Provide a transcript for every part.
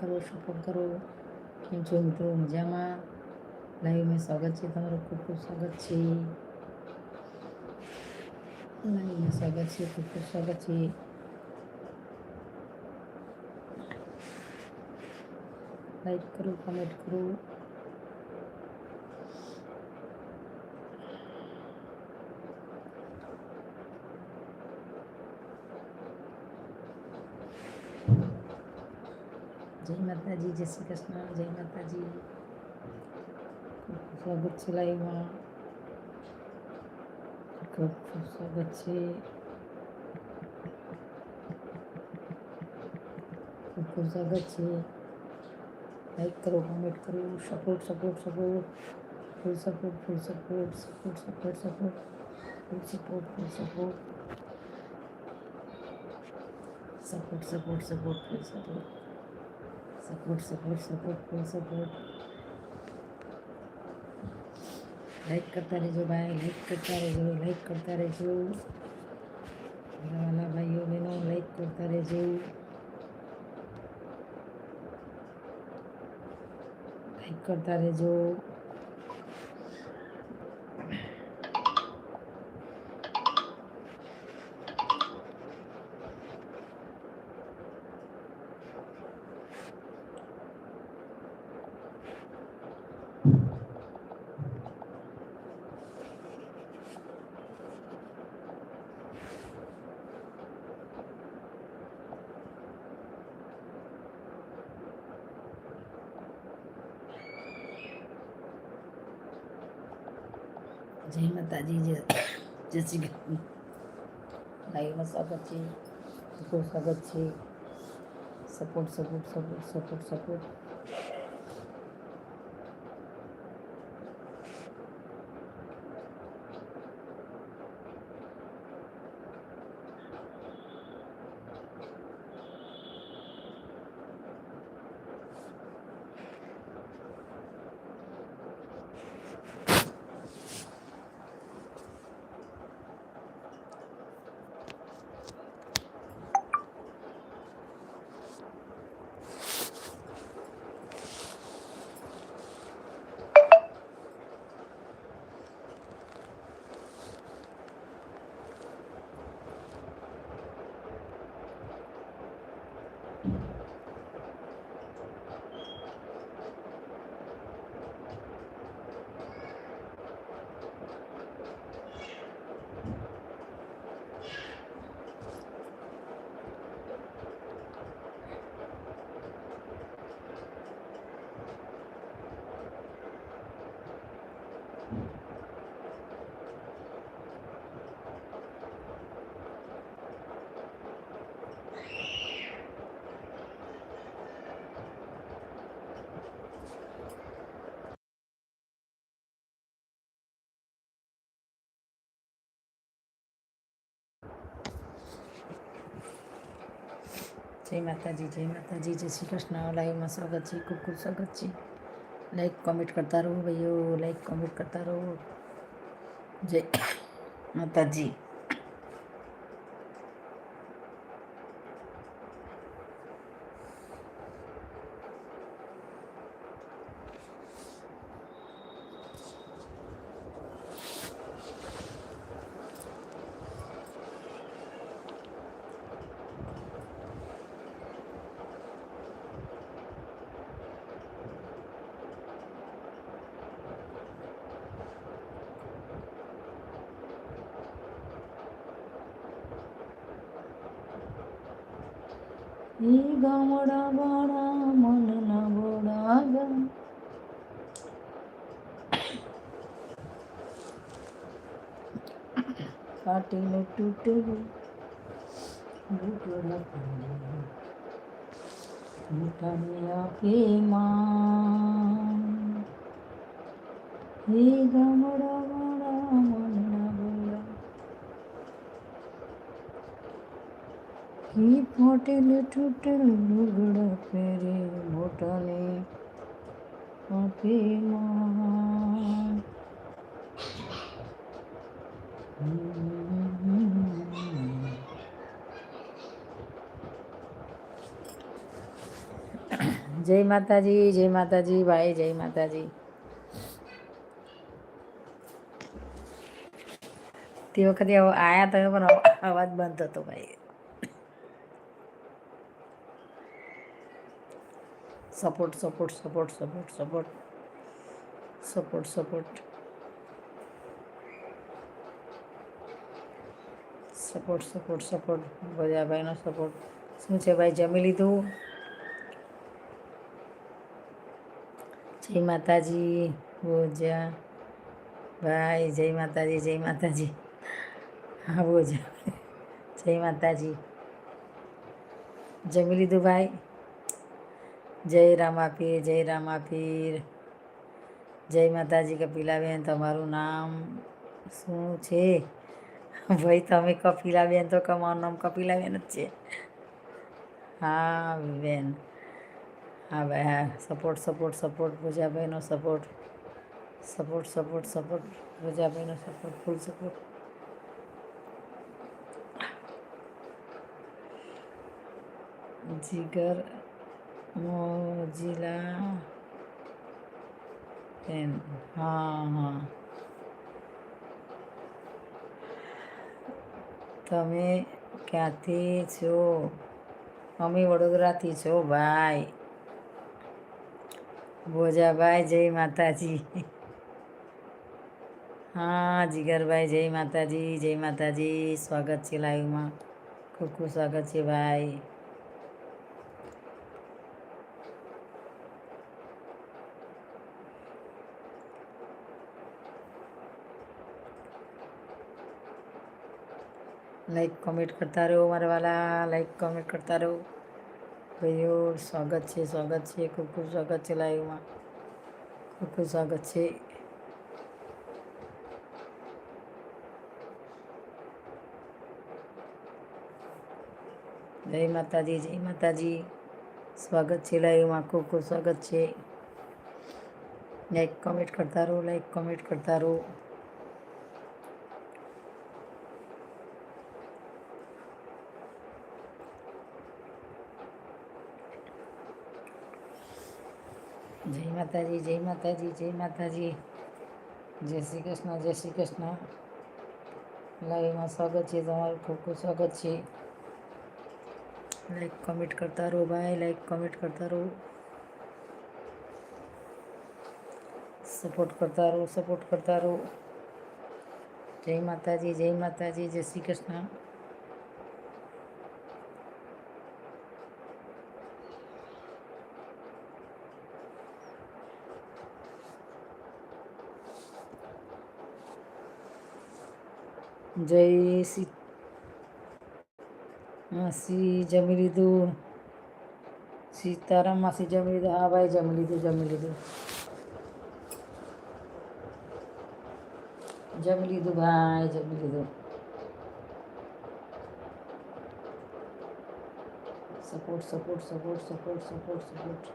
કરો સપોર્ટ કરો. કેમ છો મિત્રો? મજામાં? લાઈવમાં સ્વાગત છે તમારું. ખૂબ ખૂબ સ્વાગત છે. લાઈવમાં સ્વાગત છે. ખૂબ ખૂબ સ્વાગત છે. લાઈક કરો કમેન્ટ કરો જય માતાજી, જય શ્રી કૃષ્ણ, જય માતાજી. સ્વાગત છે લાઈવમાં. ખૂબ ખૂબ સ્વાગત છે. ખૂબ ખૂબ સ્વાગત છે. લાઈક કરો, કોમેન્ટ કરો support support support full support full support support support support full support full support support support support full support support support support full support like કરતા રહેજો ભાઈ લાઈક કરતા રહેજો લાઈક કરતા રહેજો મારા વાલા ભાઈઓ બહેનો લાઈક કરતા રહેજો લાઈક કરતા રહેજો જય માતાજી, જય જય શ્રી લાઈવમાં સ્વાગત છે. ખૂબ સ્વાગત છે. Support support support support support જય માતાજી જય માતાજી, જય શ્રી કૃષ્ણ. લાઈવમાં સ્વાગત છે, ખૂબ ખૂબ સ્વાગત છે. લાઈક કોમેન્ટ કરતા રહો ભાઈઓ લાઈક કોમેન્ટ કરતા રહો. જય માતાજી. ఈ గముడా బోడా మనున బోడాగా కాటిన టుట్టులు ప్రేమా ఈ గముడా હી ફાટેલ તૂટેલ લુગડ પહેરે મોટાને આપે માં જય માતાજી જય માતાજી, ભાઈ, જય માતાજી. તે વખતે આવ્યા તો પણ અવાજ બંધ હતો ભાઈ. Support support support support support. Support support. Support support support. ભાઈનો સપોર્ટ. શું છે ભાઈ, જમી લીધું? જય માતાજી બોજા ભાઈ જય માતાજી જય માતાજી. હા બોજા જય માતાજી. જમી લીધું ભાઈ? જય રામાપીર જય રામાપીર. જય માતાજી કપિલાબેન તમારું નામ શું છે? ભાઈ, તમે કપિલાબેન તો કમાવાનું નામ કપિલાબેન જ છે. હા, બેન. હા, ભાઈ, હા. સપોર્ટ સપોર્ટ સપોર્ટ ભુજાભાઈનો support support support support ભૂજાભાઈનો support full support Jigar Mojila pen હા હા તમે ક્યાંથી છો અમે વડોદરાથી છો ભાઈ ભોજાભાઈ જય માતાજી હા જીગરભાઈ જય માતાજી જય માતાજી સ્વાગત છે લાઈવમાં ખૂબ ખૂબ સ્વાગત છે ભાઈ લાઈક, કોમેન્ટ કરતા રહો મારા વાલા, લાઈક, કોમેન્ટ કરતા રહો. ભાઈઓ, સ્વાગત છે સ્વાગત છે, ખૂબ ખૂબ સ્વાગત છે લાઈવમાં. ખૂબ ખૂબ સ્વાગત છે. જય માતાજી જય માતાજી. સ્વાગત છે લાઈવમાં, ખૂબ ખૂબ સ્વાગત છે. લાઈક, કોમેન્ટ કરતા રહો, લાઈક, કોમેન્ટ કરતા રહો. માતાજી જય માતાજી જય માતાજી જય શ્રી કૃષ્ણ જય શ્રી કૃષ્ણ લાઈવમાં સ્વાગત છે તમારું ખૂબ ખૂબ સ્વાગત છે લાઈક કમેન્ટ કરતા રહો ભાઈ લાઈક કમેન્ટ કરતા રહો સપોર્ટ કરતા રહો સપોર્ટ કરતા રહો જય માતાજી જય માતાજી જય શ્રી કૃષ્ણ જય સી માસી જમી લીધું. સીતારામ માસી જમી લીધું. હા, ભાઈ, જમી લીધું જમી લીધું. જમી લીધું, ભાઈ, જમી લીધું. Support support support support support support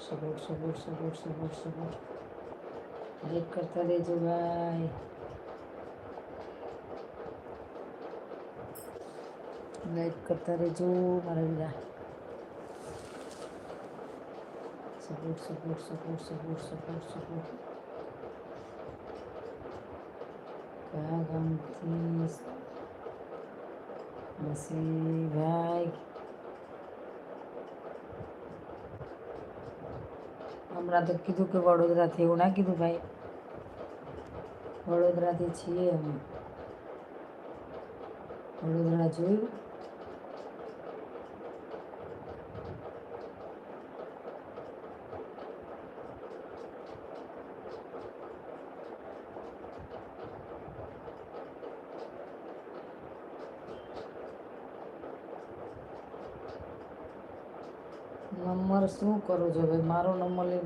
support support support support support કરતા રહેજો, ભાઈ. લાઈક કરતા રહેજો મારા બીજા support support support support support support કયા ગામથી નસીભાઈ હમણાં તો કીધું કે વડોદરાથી એવું ના કીધું ભાઈ વડોદરાથી છીએ અમે વડોદરા જોયું નંબર શું કરો છો ભાઈ મારો નંબર લઈ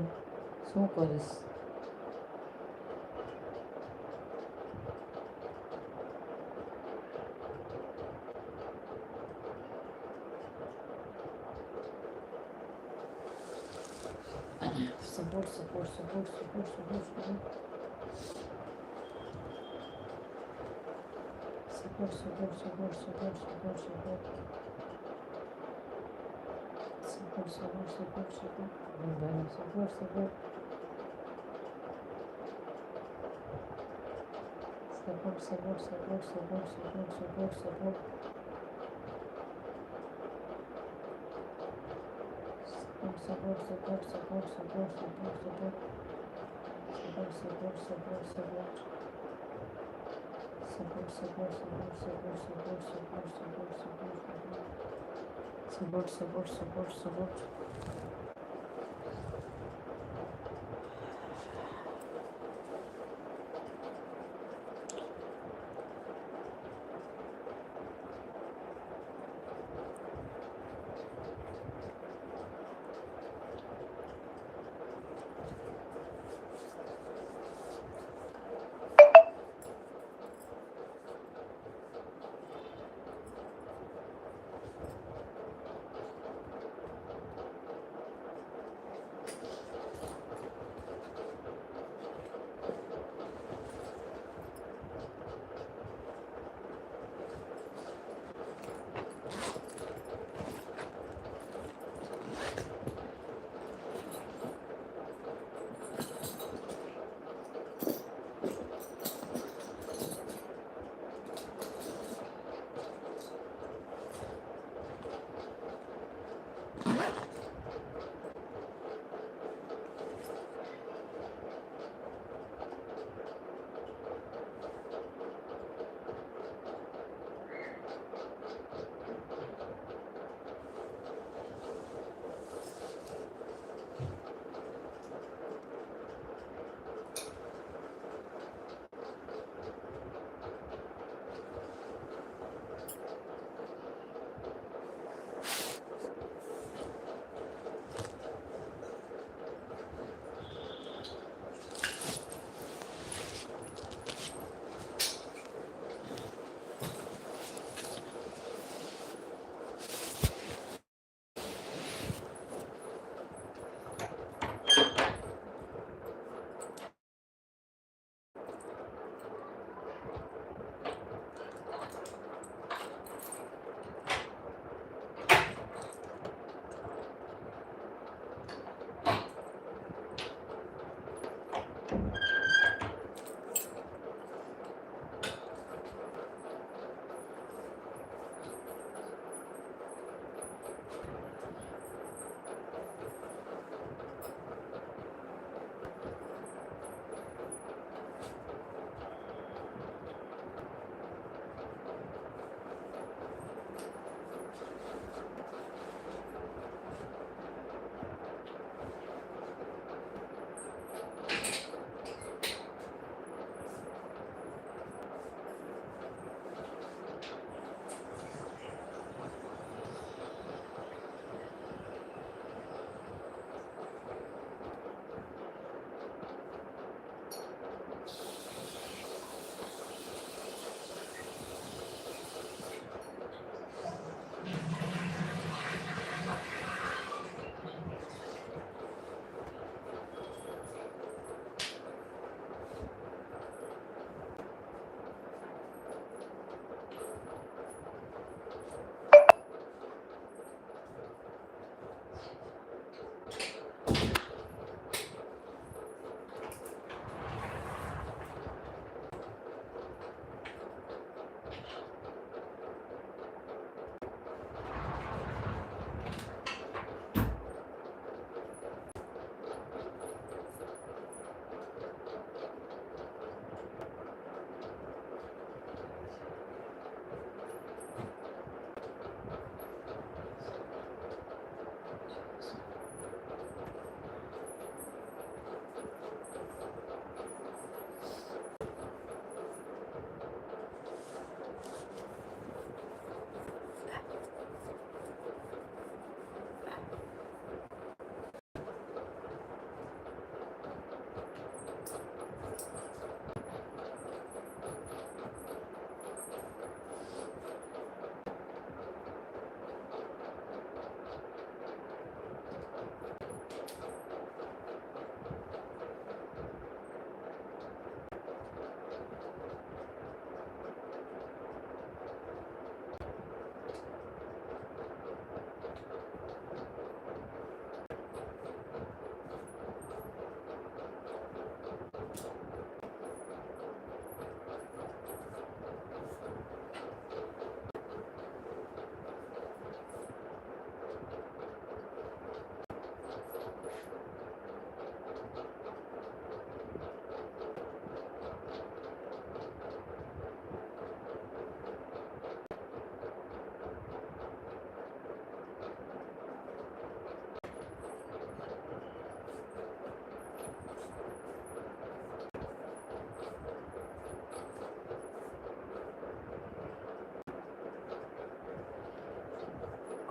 શું કરીશ support support support support support support support support support support support support больше, больше, больше, разгоняйся, больше, больше. Больше, больше, больше, больше, больше, больше, больше. Больше, больше, больше, больше, больше, больше, больше. Больше, больше, больше, больше. Больше, больше, больше, больше, больше, больше, больше, больше. Sabır sabır sabır sabır.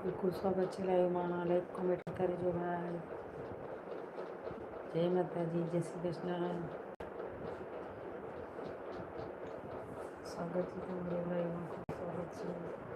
ખૂબ ખૂબ સ્વાગત છે લાઈવમાં લાઈક કોમેન્ટ કરતા રહેજો ભાઈ. જય માતાજી, જય શ્રી કૃષ્ણ. સ્વાગત છે તમારું લાઈવમાં સ્વાગત છે.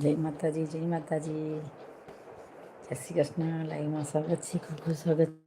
જય માતાજી જય માતાજી. જય શ્રી કૃષ્ણ. લાઈવમાં સ્વાગત છે. ખૂબ ખૂબ સ્વાગત